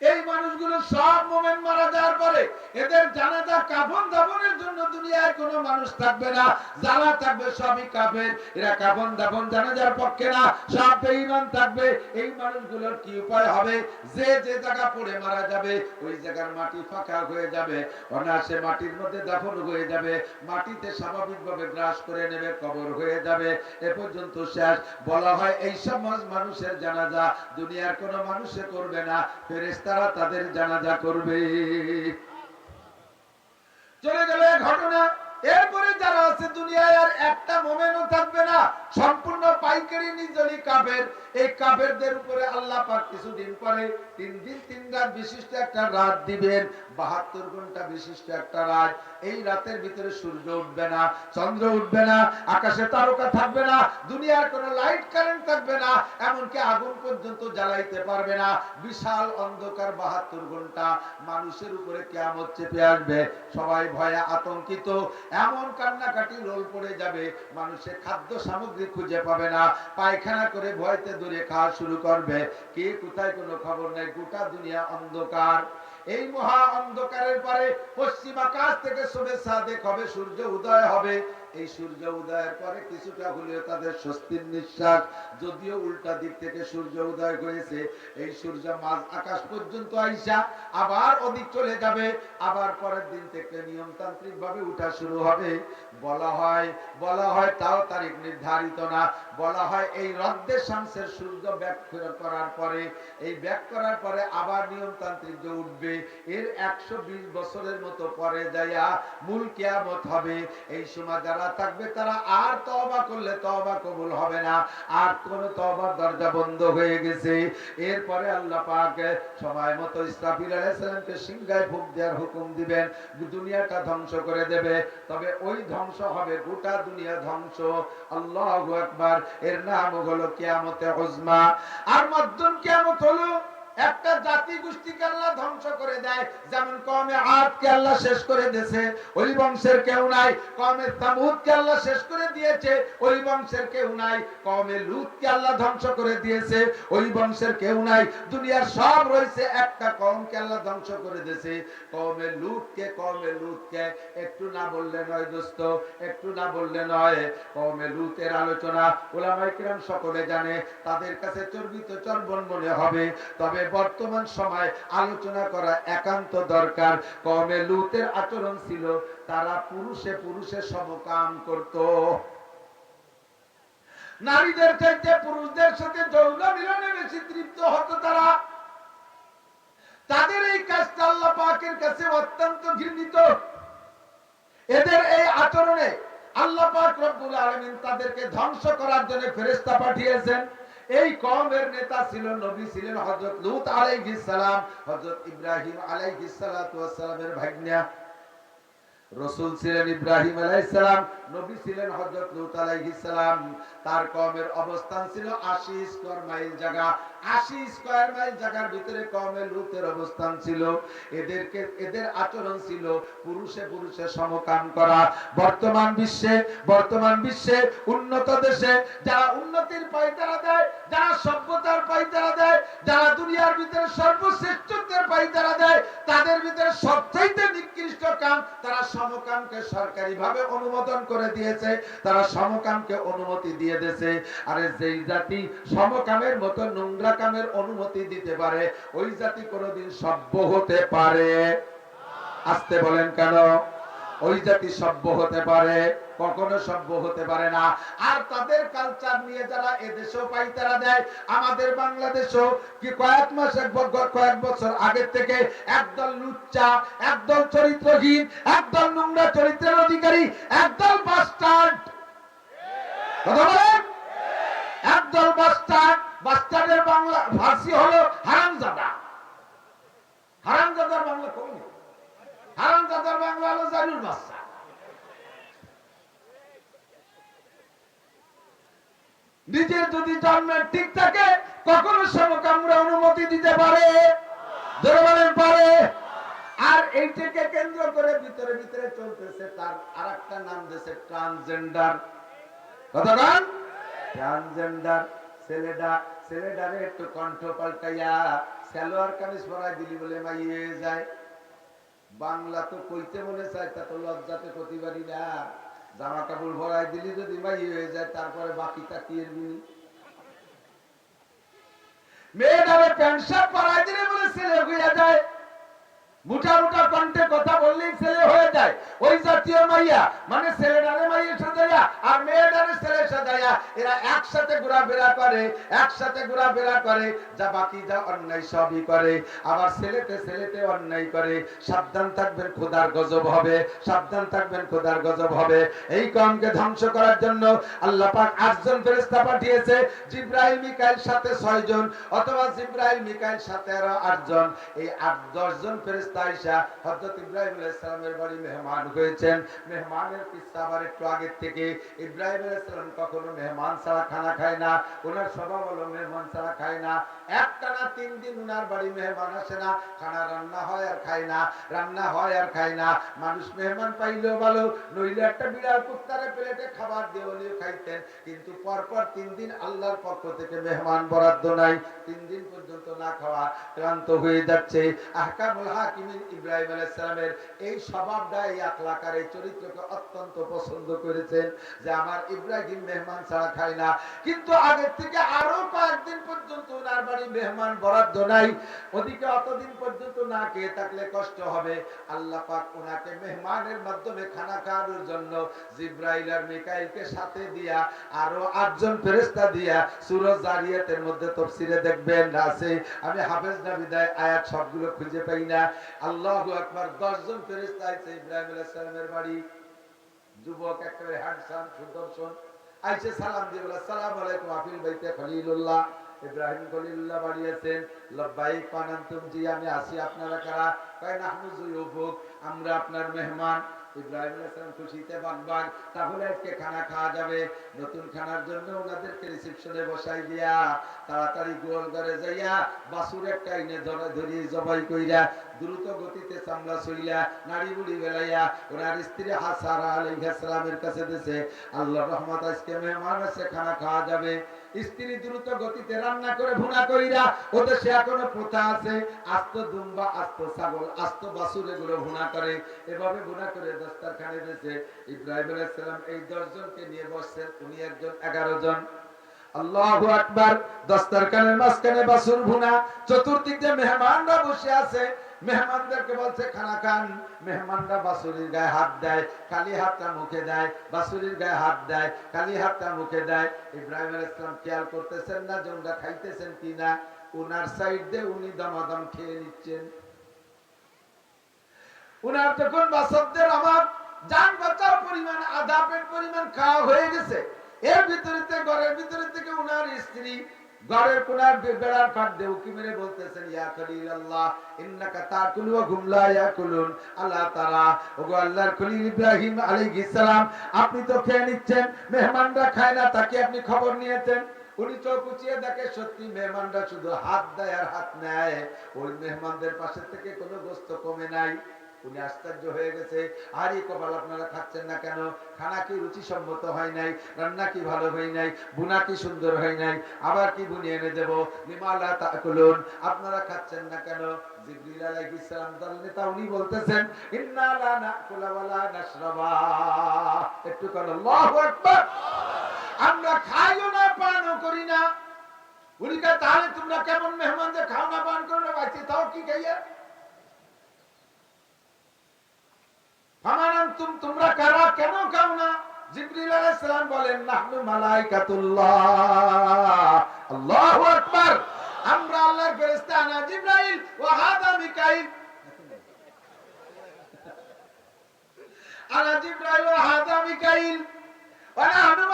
এই মানুষগুলো সব মোমেন মারা যাওয়ার পরে এদের জানাজা কাফন দাফনের জন্য দুনিয়ায় কোনো মানুষ থাকবে না, যারা থাকবে সবই কাফের। এরা কাফন দাফন জানাজার পক্ষে না, সব বেঈমান থাকবে। এই মানুষগুলোর কি উপায় হবে? যে যে জায়গা পড়ে মারা যাবে, ওই জায়গার মাটি ফাঁকা হয়ে যাবে, অনায়াসে মাটির মধ্যে দাফন হয়ে যাবে, মাটিতে স্বাভাবিকভাবে গ্রাস করে নেবে, কবর হয়ে যাবে। এ পর্যন্ত শেষ। বলা হয় এই সমাজ মানুষের জানাজা দুনিয়ার কোনো মানুষে করবে না। ফেরেশতারা তাদের জানাজা করবে। চলে গেল ঘটনা। এরপরে যারা আছে দুনিয়ায় আর একটা মোমেনও সম্পূর্ণ পাইকারি নিজলি কাফের। এই কাফেরদের উপরে আল্লাহ পাক কিছুদিন পরে তিন দিন, তিন রাত বিশিষ্ট একটা রাত দিবেন। বাহাত্তর ঘণ্টা বিশিষ্ট একটা রাত। এই রাতের ভিতরে সূর্য উঠবে না, চন্দ্র উঠবে না, আকাশে তারকা থাকবে না, দুনিয়ার কোনো লাইট কারেন্ট থাকবে না, এমনকি আগুন পর্যন্ত জ্বালাইতে পারবে না। বিশাল অন্ধকার বাহাত্তর ঘণ্টা মানুষের উপরে কেমন চেপে আসবে। সবাই ভয়ে আতঙ্কিত। এমন কান্নাকাটি রোল পড়ে যাবে, মানুষের খাদ্য সামগ্রী খুঁজে পাবে না। পায়খানা করে ভয়তে দূরে খাওয়া শুরু করবে। কে কোথায় কোনো খবর নেই, গোটা দুনিয়া অন্ধকার। এই মহা অন্ধকারের পরে পশ্চিম আকাশ থেকে শুভেচ্ছা সাদেক হবে সূর্য উদয় হবে। এই সূর্য উদয়ের পরে কিছুটা হলেও তাদের স্বস্তির নিঃশ্বাস, যদিও উল্টা দিক থেকে সূর্য উদয় হয়েছে। এই সূর্য মাঝ আকাশ পর্যন্ত আইসা আবার ওদিক চলে যাবে। আবার পরের দিন থেকে নিয়মতান্ত্রিক ভাবে উঠা শুরু হবে। বলা হয় বলা হয় তাও তারিখ নির্ধারিত না। বলা হয় এই রদ্দের শামসের সূর্য ব্যাক করার পরে, এই ব্যাক করার পরে আবার নিয়মতান্ত্রিক যে উঠবে, এর একশো বিশ বছরের মতো পরে যাইয়া মূল কেয়ামত হবে। এই সময় থাকবে তারা আর তবা করলে তবা কবুল হবে না। আর কোন তবার দরজা বন্ধ হয়ে গেছে। এরপরে আল্লাহ পাক সময় মতো ইসরাফিল আলাইহিসসালামকে সিংহায় ফুক দেওয়ার হুকুম দিবেন। দুনিয়াটা ধ্বংস করে দেবে। তবে ওই ধ্বংস হবে, গোটা দুনিয়া ধ্বংস। আল্লাহ আকবার। এর নাম হলো কিয়ামতে উজমা। আর মাধ্যম কেয়ামত হলো একটা জাতি গোষ্ঠীকে আল্লাহ ধ্বংস করে দেয়। যেমন কমে আদকে আল্লাহ শেষ করে দিয়েছে, ওই বংশের কেউ নাই। কমে তামুদকে আল্লাহ শেষ করে দিয়েছে, ওই বংশের কেউ নাই। কমে লুতকে আল্লাহ ধ্বংস করে দিয়েছে, ওই বংশের কেউ নাই। দুনিয়ার সব রয়েছে, একটা কমকে আল্লাহ ধ্বংস করে দিয়েছে। কমে লুতকে কমে লুতকে, একটু না বললে নয় দোস্ত, একটু না বললে নয়। কমে লুতের আলোচনা ওলামাই কিরাম সকলে জানে, তাদের কাছে চর্বিত চর্বণ মনে হবে। তবে বর্তমান সময় আলোচনা করা একান্ত দরকার। কমে লুতের আচরণ ছিল, তারা পুরুষে পুরুষে সমকাম করত। নারীদের চাইতে পুরুষদের সাথে যৌন মিলনে বেশি তৃপ্ত হতো তারা। তাদের এই কাজটা আল্লাহ পাকের কাছে অত্যন্ত ঘৃণিত। এদের এই আচরণে আল্লাহ পাক রব্বুল আলামিন তাদেরকে ধ্বংস করার জন্য ফেরেশতা পাঠিয়েছেন। এই কমের নেতা ছিল নবী ছিলেন হজরত লুত আলাইহিস সালাম হজরত ইব্রাহিম আলাইহিস সালামের ভাগ্না। রসুল ছিলেন ইব্রাহিম আলাইহিস সালাম নবী ছিলেন হযরত লূত আলাইহিস সালাম তার কওমের অবস্থান ছিল 80 স্কয়ার মাইল জায়গা। 80 স্কয়ার মাইল জায়গার ভিতরে কওমে লূতের অবস্থান ছিল। এদেরকে, এদের আচরণ ছিল পুরুষে পুরুষে সমকাম করা। বর্তমান বিশ্বে বর্তমান বিশ্বে উন্নত দেশে যারা উন্নতির পাইতারা দেয়, যারা সভ্যতার পাইতারা দেয়, যারা দুনিয়ার ভিতরে সর্বশ্রেষ্ঠত্বের পাইতারা দেয়, তাদের ভিতরে সবচাইতে নিকৃষ্ট কাম তারা সমকামকে সরকারিভাবে অনুমোদন করে দিয়েছে, তারা সমকামকে অনুমতি দিয়ে দিয়েছে। আরে যেই জাতি সমকামের মতো নোংরা কামের অনুমতি দিতে পারে, ওই জাতি কোনোদিন সভ্য হতে পারে। আসতে বলেন কেন? ওই জাতি সভ্য হতে পারে, কখনো সভ্য হতে পারে না। আর তাদের কালচার নিয়ে যারা এদেশেও পাইতারা দেয়, আমাদের বাংলাদেশও কি কয়েক মাস কয়েক বছর আগের থেকে একদল লুচ্চা, একদল চরিত্রহীন, একদল নোংরা চরিত্রের অধিকারী, একদল বাস্টার্ড একদল বাস্টার্ড বাস্টার্ডের বাংলা ফার্সি হলো হারামজাদা। হারামজাদার বাংলা হারামজাদার বাংলা বাচ্চা নিজের যদি জন্মের ঠিক থাকে, কখনো সমকামরা অনুমতি দিতে পারে। পারে। আর এইটাকে কেন্দ্র করে ভিতরে ভিতরে চলতেছে তার আর একটা নাম দিয়েছে ট্রান্সজেন্ডার। কতক্ষণ ট্রান্সজেন্ডার। ছেলেটা, ছেলেটারে একটু কণ্ঠ পাল্টাইয়া সালোয়ার কামিজ পরাই দিলি বলে মাইয়ে যায়। বাংলা তো কইতে মনে চায় তা তো লজ্জাতে প্রতিবারই না। জামা কাপড় ভরাই দিলি যদি মাই হয়ে যায়, তারপরে বাকিটা কি দিলি মেয়েটারে প্যান্ট শার্ট পরাই দিলে বলে ছেলে হয়ে যায়। কণ্ঠে কথা বললেই ছেলে হয়ে যায়। ওই জাতীয় মাইয়া মানে ছেলেটারে মাইয়া সাজাইয়া আর মেয়েটারে ছেলে সাজাইয়া, এরা একসাথে ঘোরাফেরা করে, একসাথে ঘোরাফেরা করে, যা বাকি যা অন্যায় সবই করে। আবার ছেলেতে ছেলেতে অন্যায় করে। সাবধান থাকবেন, খোদার গজব হবে। সাবধান থাকবেন, খোদার গজব হবে। এই কমকে ধ্বংস করার জন্য আল্লাহ পাক আটজন ফেরেশতা পাঠিয়েছে। জিব্রাইল, মিকাইল সাথে ছয়জন অথবা জিব্রাইল, মিকাইল সাথে আরও আটজন। এই আট দশজন ফেরেশতা আইসা হযরত ইব্রাহিম আলাইহিস সালামের বাড়ি মেহমান মেহমানের আবার একটু আগে থেকে। ইব্রাহিম আলাইহিস সালাম কখনো মেহমান ছাড়া খানা খায় না। ওনার স্বভাব হলো মেহমান ছাড়া খায় না। তিন দিন ওনার বাড়ি মেহমান আসে না। খানা রান্না হয় আর খায় না। রান্না হয় আর খায় না। মানুষ মেহমান পাইলেও ভালো, নইলে একটা বিড়াল কুত্তারে প্লেটে খাবার দিয়ে খাইতেন। কিন্তু পরপর তিন দিন আল্লাহর পক্ষ থেকে মেহমান বরাদ্দ নাই। তিন দিন পর্যন্ত না খাওয়া ক্লান্ত হয়ে যাচ্ছে। আহকামুল হাকিমিন ইব্রাহিম আলাইহিস সালামের এই স্বভাবটা, এই আখলাকার এই চরিত্রকে অত্যন্ত পছন্দ করেছেন যে আমার ইব্রাহিম মেহমান ছাড়া খায় না। কিন্তু আগের থেকে আরও কয়েকদিন পর্যন্ত ওনার বাড়ি মেহমান বরাদ্দ নাই। ওদিকে অতদিন পর্যন্ত না খেয়ে থাকলে কষ্ট হবে। আল্লাহ পাক ওনাকে মেহমানের মাধ্যমে খানা খাওয়ানোর জন্য জিব্রাইল আর মিকাইলকে সাথে দিয়া আরও আটজন ফেরেশতা দিয়া সূরা জারিয়াতের মধ্যে তাফসিরে দেখবেন, আছে। আমি হাফেজ না বিদায় আয়াত সবগুলো খুঁজে পাই না। আল্লাহ আকবার 10 জন ফেরেশতা আইছে ইব্রাহিম সালামের বাড়ি। যুবক একেবারে হ্যান্ডসাম সুদর্শন। আইসে সালাম দিয়ে বলে সালাম আলাইকুম আফিল বাইতে খলিলুল্লাহ। ইব্রাহিম খলিলুল্লাহ বাড়িয়েছেন লব্বাইক পানান্তুম জি, আমি আসি আপনারা কারা? কয়, নাহনু জুয়ুফুক আমরা আপনার মেহমান। ইব্রাহিম আলাইহিস খুশিতে বাগবাগ, তাহলে আজকে খানা খাওয়া যাবে। নতুন খানার জন্য ওনাদেরকে রিসেপশনে বসাই দিয়া, তাড়াতাড়ি গোল করে যাইয়া বাসুর একটা ইনে ধরে ধরি জবাই কইরা দ্রুত গতিতে সামলা সইলা নাড়ি বুড়ি বেলাইয়া, ওনার স্ত্রী হাসারা আলাইহিস সালামের কাছে দিছে, আল্লাহর রহমত, আজকে মেহমান আছে খানা খাওয়া যাবে। স্ত্রী দ্রুত গতিতে রান্না করে ভুনা কইরা ওদের সে এখনও প্রথা আছে, আস্ত দুম্বা, আস্ত ছাগল, আস্ত বাসুর এগুলো ভুনা করে। এভাবে ভুনা করে দস্তারখানে দিয়েছে ইব্রাহিম আলাইহিস সালাম এই 10 জনকে নিয়ে বসছেন, উনি একজন 11 জন। আল্লাহু আকবার, দস্তারখানের মাঝখানে বাসুর ভুনা, চতুর্দিক মেহমানরা বসে আছে। মেহমানদেরকে বলছে, খানা খান। মেহমানরা বাসুরির গায়ে হাত দেয়, খালি হাতটা মুখে দেয়, বাসুরির গায়ে হাত দেয়, খালি হাতটা মুখে দেয়। ইব্রাহিম আলাইহিস সালাম খেয়াল করতেছেন না যে ওনারা খাইতেছেন কিনা উনার সাইড দিয়ে উনি দামাদাম খেয়ে নিচ্ছেন। উনার যখন বাসবদের আমার যান বাঁচার পরিমাণ, আদাবের পরিমাণ খাওয়া হয়ে গেছে, এর ভিতরে ঘরের ভিতরে থেকে উনার স্ত্রী ঘরের কোনার বেড়ার ফাঁক দিয়ে উকি মেরে বলতেছেন, ইয়া খলিল আল্লাহ ইন্নাকা তাকুলু ওয়া হুম লা ইয়াকুলুন। আল্লাহ তাআলা, ওগো আল্লাহর খলিল ইব্রাহিম আলাইহিস সালাম, আপনি তো খেয়ে নিচ্ছেন, মেহমানরা খায় না, তাকে আপনি খবর নিয়েছেন? উনি চোখ উঁচিয়ে দেখে সত্যি মেহমানরা শুধু হাত দেয় আর হাত নেয়। ওই মেহমানদের পাশে থেকে কোনো গোস্ত কমে নাই। উনি আশ্চর্য হয়ে গেছে। আর এই কপাল আপনারা খাচ্ছেন না কেন? খানা কি রুচি সম্মত হয় নাই? রান্না কি ভালো হয় নাই? বুনা কি সুন্দর হয় নাই? আবার কি বুনিয়ে এনে দেবো? নিমালা তাকুলুন। আপনারা খাচ্ছেন না কেন? তাহলে তোমরা কেমন মেহমানদের খাও না পান করো না? বাঁচে তাও কি খাইয়া? তোমরা কারা? কেন না? বলেন, নাহনু আল্লাহু আকবার। আমরা আল্লাহর ফেরেশতা না ওয়া হাদা মিকাইল আনা ওয়া হাদা মিকাইল ওয়া নাহনু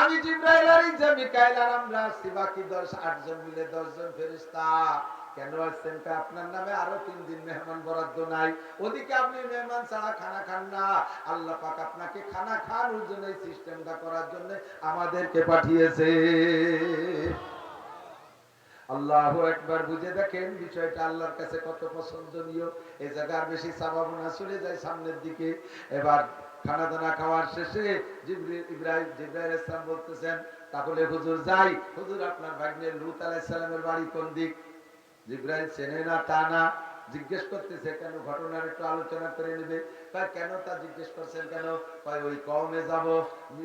আমি জিবরাইল আর ইজা মিকাইল আর আমরা আসছি বাকি 10 8 জন মিলে 10 জন ফেরেশতা। কেন আসছেন তা আপনার নামে আরও তিন দিন মেহমান বরাদ্দ নাই। ওদিকে আপনি মেহমান ছাড়া খানা খান না। আল্লাহ পাক আপনাকে খানা খাওয়ানোর জন্য এই সিস্টেমটা করার জন্য আমাদেরকে পাঠিয়েছে। আল্লাহ একবার বুঝে দেখেন বিষয়টা আল্লাহর কাছে কত পছন্দনীয়। জায়গার বেশি চলে যায় সামনের দিকে। এবার খানা দানা খাওয়ার শেষে ইব্রাহিম জিব্রাইল ইসলাম বলতেছেন, তাহলে হুজুর যাই। হুজুর আপনার ভাগ্নের লুত আলাইহিস সালামের বাড়ি কোন দিক? জিব্রাইল চেনে না, তা না। জিজ্ঞেস করতেছে, কেন ঘটনার একটু আলোচনা করে নেবে? কেন তা জিজ্ঞেস করছেন কেন? ওই কমে যাব।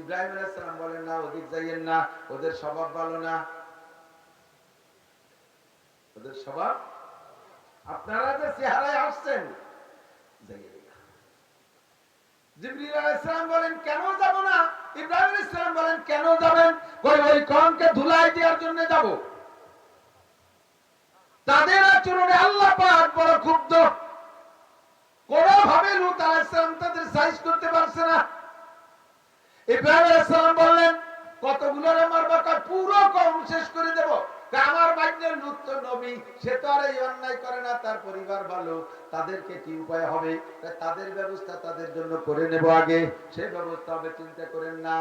ইব্রাহিম আলাইহিস সালাম বলেন, না ওদিক যাইয়েন না, ওদের স্বভাব ভালো না। ওদের স্বভাব? আপনারা যে চেহারায় আসছেন ইব্রাহিম আলাইহিস সালাম বলেন, কেন যাবেন? কই ওই কমকে ধুলাই দেওয়ার জন্য যাব। তাদের আচরণে আল্লাহ পাক বড় ক্ষুব্ধ। কোনোভাবে লুত আলাইহিস সালাম তাদের সাইজ করতে পারছে না। ইব্রাহিম আলাইহিস সালাম বললেন, কতগুলো মারবা? কয়, পুরো কম শেষ করে দেব। আমার বাইনের লুত নবী, সে তো আর এই অন্যায় করে না, তার পরিবার ভালো, তাদেরকে কি উপায় হবে? তাদের ব্যবস্থা তাদের জন্য করে নেব আগে, সে ব্যবস্থা হবে, চিন্তা করেন না।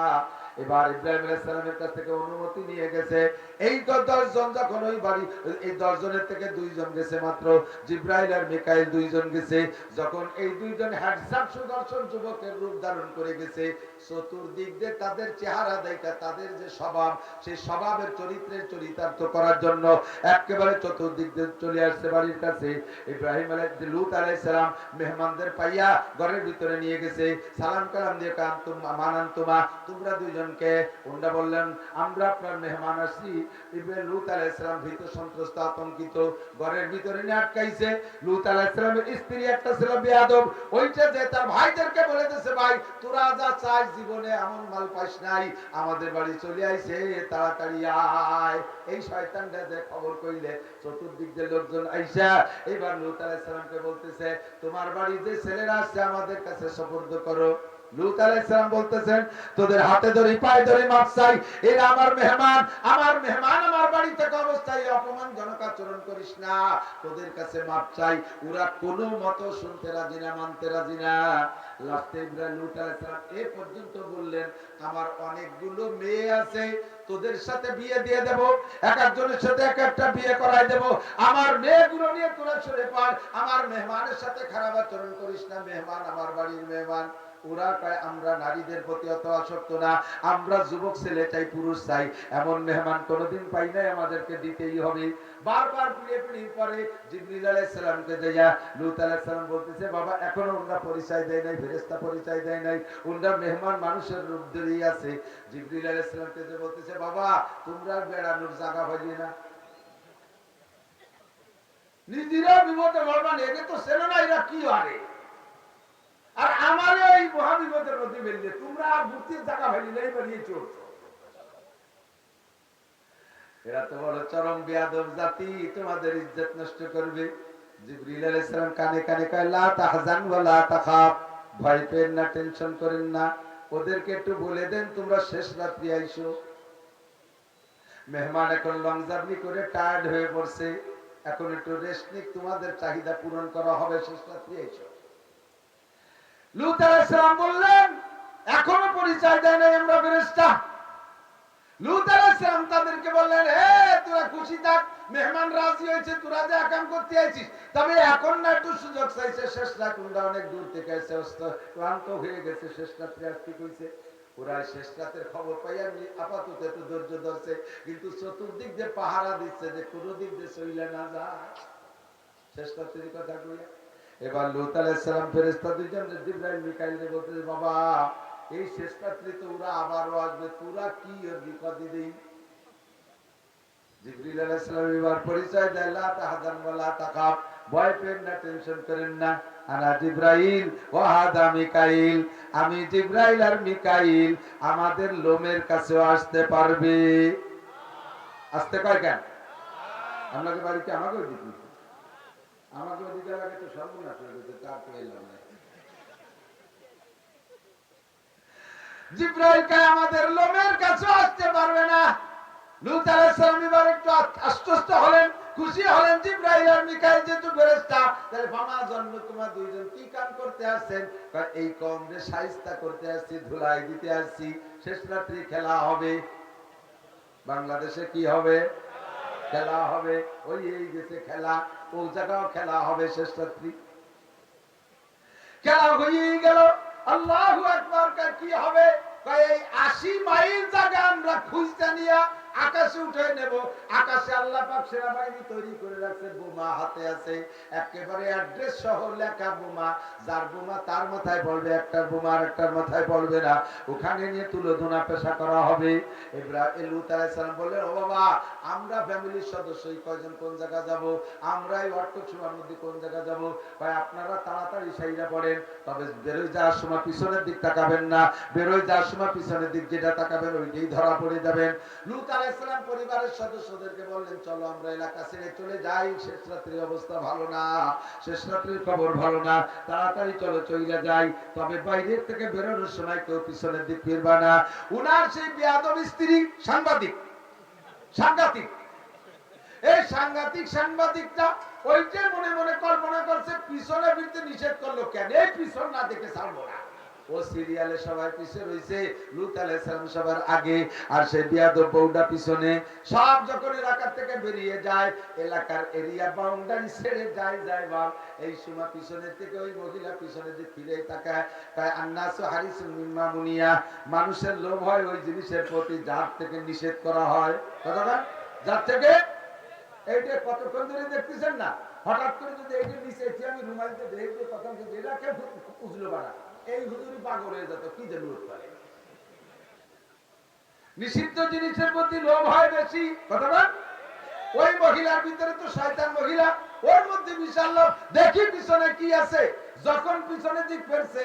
এবার ইব্রাহিম আলাইহিস সালামের কাছ থেকে অনুমতি নিয়ে গেছে। এই তো দশ জন যখন ওই বাড়ি, এই দশ জনের থেকে দুইজন গেছে মাত্র। জিব্রাইল আর মিকাইল দুইজন গেছে। যখন এই দুইজন হ্যান্ডসাম সুদর্শন যুবকের রূপ ধারণ করে গেছে, চতুর্দিক দিয়ে তাদের চেহারা দেখা, তাদের যে স্বভাব, সেই স্বভাবের চরিত্রের চরিতার্থ করার জন্য একেবারে চতুর্দিক দিয়ে চলে আসছে বাড়ির কাছে। ইব্রাহিম আলাই, লুত আলাইহিস সালাম মেহমানদের পাইয়া ঘরের ভিতরে নিয়ে গেছে। সালাম কালাম দিয়ে কাম তুমা মানান তুমা, তোমরা দুইজনকে উন্ডা বললেন, আমরা আপনার মেহমান আসছি ইব্রাহিম লুত আলাইহিস সালাম ভীত সন্ত্রস্ত আতঙ্কিত। ঘরের ভিতরে নিয়ে আটকাইছে। লুত আলাইহিস সালামের স্ত্রী একটা ছিল বেয়াদব। ওইটা যে তার ভাইদেরকে বলে দিয়েছে ভাই, তোরা যা চাস জীবনে এমন মাল পাইস নাই। আমাদের বাড়ি চলে আইছে, তাড়াতাড়ি আয়। এই শয়তানটা যে খবর কইলে, চতুর্দিক দিয়ে লোকজন আইসা। এবার লুত আলাইহিস সালামকে বলতেছে, তোমার বাড়ি যে ছেলেরা আসছে আমাদের কাছে সুপর্দ করো। লুত আলাইহিস সালাম বলতেছেন, তোদের হাতে ধরে, পায়ে ধরে এরা আমার মেহমান আমার মেহমান আমার বাড়ি থেকে অবস্থায় অপমানজনক আচরণ করিস না। তোদের কাছে মাপ চাই। ওরা কোনো শুনতে রাজি না, মানতে রাজি না। লাস্টে ইব্রাহিম লুত আলাইহিস সালাম এ পর্যন্ত বললেন, আমার অনেকগুলো মেয়ে আছে, তোদের সাথে বিয়ে দিয়ে দেব, এক একজনের সাথে এক একটা বিয়ে করাই দেব। আমার মেয়েগুলো নিয়ে তোরা সরে পার আমার মেহমানের সাথে খারাপ আচরণ করিস না, মেহমান আমার বাড়ির মেহমান। ওরা কয়, আমরা নারীদের প্রতি অত আসক্ত না, আমরা যুবক ছেলে চাই, পুরুষ চাই। এমন মেহমান কোনোদিন পাই নাই আমাদেরকে দিতেই হবে। বারবার পিড়ে পিড়ির পরে জিবরিল আলাইহিস সালামকে দেয়া লূত আলাইহিস সালাম বলতেছে, বাবা, এখনও ওরা পরিচয় দেয় নাই, ফেরেশতা পরিচয় দেয় নাই ওরা মেহমান মানুষের রূপ ধরেই আছে। জিবরিল আলাইহিস সালামকে যে বলতেছে, বাবা, তোমরা বেড়ানোর জায়গা পাইলে না। নিজেরা বিপদে বলবান একে তো ছেলে না এরা কি আরে? আর আমার এই মহাবিপদের মধ্যে বেরিয়ে তোমরা আর ভর্তির জায়গা নাই বেরিয়ে চলছো। এরা তো বড় চরম বিয়াদব জাতি, তোমাদের ইজ্জত নষ্ট করবে। জিবরিল আলাইহিস সালাম কানে কানে তাহজান ওয়া লা ভয় পেন না, টেনশন করেন না। ওদেরকে একটু বলে দেন, তোমরা শেষ রাত্রি আইসো। মেহমান এখন লং জার্নি করে টায়ার্ড হয়ে পড়ছে। এখন একটু রেস্ট নিক, তোমাদের চাহিদা পূরণ করা হবে, শেষ রাত্রি আইসো। বললেন, এখনও পরিচয় দেয় নাই আমরা আলাইহিস তাদেরকে বললেন তোরা খুশি থাক, মেহমান রাজি হয়েছে, তোরা যে একাম করতে তবে এখন না একটু সুযোগ চাইছে, শেষ অনেক দূর থেকে এসে ক্লান্ত হয়ে গেছে, শেষ রাত্রে আসতে কইছে? ওরা শেষ রাতের খবর পাই আপাতত একটু ধৈর্য ধরছে, কিন্তু চতুর্দিক দিয়ে পাহারা দিচ্ছে যে কোনো দিক দিয়ে না যায়। শেষ রাত্রির কথা কইয়া এবার লুত আলাইহিস সালাম ফেরেশতা দুইজন জিবরাইল, মিকাইল রে বলতেছে, বাবা, এই শেষ রাত্রি তো ওরা আবারও আসবে, তোরা কি ওর বিপদে দেই জিবরিল আলাইহিস সালাম এবার পরিচয় দেয়, লা লা তাখাফ। ভয় পেন না, টেনশন করেন না। আনা জিব্রাইল মিকাইল, আমি জিব্রাইল আর মিকাইল আমাদের লোমের কাছেও আসতে পারবে। আসতে কয় কেন? আপনাকে বাড়িতে আমাকেও আমাকে দিতে লাগে তো সর্বনাশ হয়ে গেছে তার তো এলাম না। আমাদের লোমের কাছে আসতে পারবে না। কি কাম করতে আসছেন? এই করতে আসছি, ধুলাই দিতে আসছি, শেষ রাত্রি খেলা হবে। বাংলাদেশে কি হবে? খেলা হবে। ওই এই গেছে খেলা। খেলা হবে শেষ রাত্রি? খেলা হয়েই গেল, আল্লাহ একবার কি হবে? আশি এই 80 মাইল জায়গা আমরা খুঁজতে নিয়া আকাশে উঠে নেব। আকাশে আল্লাহ পাক সেনাবাহিনী তৈরি করে রাখছে, বোমা হাতে আছে। একেবারে অ্যাড্রেস সহ লেখা বোমা। যার বোমা তার মাথায় পড়বে একটার বোমা আর একটার মাথায় পড়বে না। ওখানে নিয়ে তুলোধনা পেশা করা হবে। ইব্রাহিম, লুত আলাইহিস বললেন, ও বাবা, আমরা ফ্যামিলির সদস্য, এই কয়জন কোন জায়গা যাব? আমরা এই অট্টক সময়ের মধ্যে কোন জায়গা যাব? ভাই, আপনারা তাড়াতাড়ি সাইরা পড়েন। তবে বেরোয় যাওয়ার সময় পিছনের দিক তাকাবেন না। বেরোয় যাওয়ার সময় পিছনের দিক যেটা তাকাবেন, ওইটাই ধরা পড়ে যাবেন। লুত আলাইহিস সালাম পরিবারের সদস্যদেরকে বললেন, চলো আমরা এলাকা ছেড়ে চলে যাই। শেষ রাত্রির অবস্থা ভালো না। শেষ রাত্রির খবর ভালো না। তাড়াতাড়ি চলো চলে যাই। তবে বাইরের থেকে বেরোনোর সময় কেউ পিছনের দিক ফিরবা না। উনার সেই বেয়াদব স্ত্রী সাংবাদিক, সাংঘাতিক। এই সাংঘাতিক সাংবাদিকটা ওই যে মনে মনে কল্পনা করছে, পিছনে ফিরতে নিষেধ করল কেন? এই পিছন না দেখে ছাড়বো না। ও সিরিয়ালে সবাই রয়েছে লুত সবার আগে, আর বিয়াদব বউটা পিছনে। সব যখন এলাকা থেকে বেরিয়ে যায়, এলাকার এরিয়া বাউন্ডারি ছেড়ে যায় যায় বাপ। এই থেকে ওই মহিলা পিছনে যে ফিরে তাকায়। তাই আন্নাসু মুনিয়া মানুষের লোভ হয় ওই জিনিসের প্রতি, যার থেকে নিষেধ করা হয়। যার থেকে? এইটা কতক্ষণ ধরে দেখতেছেন না? হঠাৎ করে যদি এইটা নিচে আমি রুমালিতে তখন এটা বাড়া এই হুজুরি পাগল হয়ে যেত কি যে করে নিষিদ্ধ জিনিসের প্রতি লোভ হয় বেশি, কথা ওই মহিলার ভিতরে তো শয়তান মহিলা, ওর মধ্যে বিশাল দেখি পিছনে কি আছে। যখন পিছনে দিক ফেরছে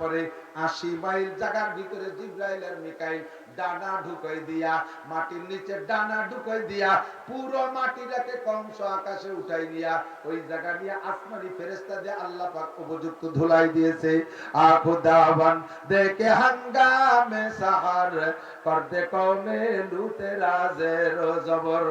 পরে 80 মাইল জায়গার ভিতরে জিব্রাইল আর মিকাইল ডানা ঢুকাই দিয়া, মাটির নিচে ডানা ঢুকাই দিয়া, পুরো মাটিটাকে আকাশে উঠাই নিয়া ওই জায়গা নিয়ে আসমানি ফেরেশতা দিয়ে আল্লাহ উপযুক্ত ধুলাই দিয়েছে। দেখে হাঙ্গামে সাহার কমে লুতে রাজের জবর।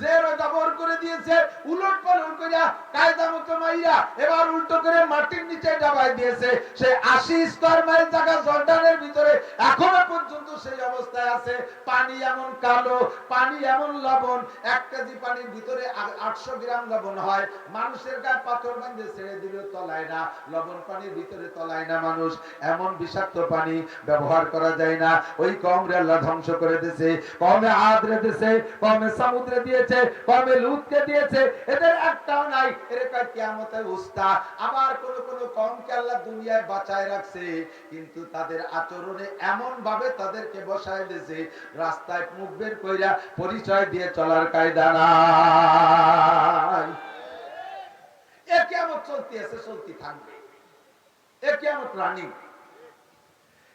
জের জবর করে দিয়েছে, উলট পালট কইরা কায়দা মতো মাইরা এবার উল্টো করে মাটির নিচে ডাবাই দিয়েছে। সে 80 স্কয়ার মাইল জায়গা জর্ডানের ভিতরে এখনও পর্যন্ত সেই অবস্থায় আছে। পানি এমন কালো, পানি এমন লবণ, এক কেজি পানির ভিতরে আ- 800 গ্রাম লবণ হয়। মানুষের গায়ে পাথর বাঁধে ছেড়ে দিলে তলায় না, লবণ পানির ভিতরে তলায় না মানুষ। এমন বিষাক্ত পানি ব্যবহার করা যায় না। ওই আল্লাহ ধ্বংস করে দিয়েছে, কমে আদরে দিয়েছে, কমে সমুদ্রে দিয়েছে, কমে দিয়েছে। এদের একটাও নাই, এর কয়, কিয়ামতে উস্তা আবার কোন কোন কমকে আল্লাহ দুনিয়ায় বাঁচায় রাখছে, কিন্তু তাদের আচরণে এমন ভাবে তাদেরকে বসায় দিয়েছে, রাস্তায় মুখ বের কইরা পরিচয় দিয়ে চলার কায়দা নাই। এ কেমন চলতে আছে, চলতে থাকবে। এ কেমন রানিং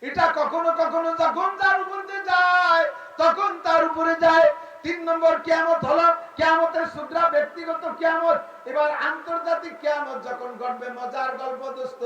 এটা কখনো কখনো যখন তার উপর যায়, তখন তার উপরে যায়। তিন নম্বর কেয়ামত হলো, কেয়ামতের সুদ্রা ব্যক্তিগত কেয়ামত। এবার আন্তর্জাতিক কেয়ামত যখন ঘটবে, মজার গল্প দোস্ত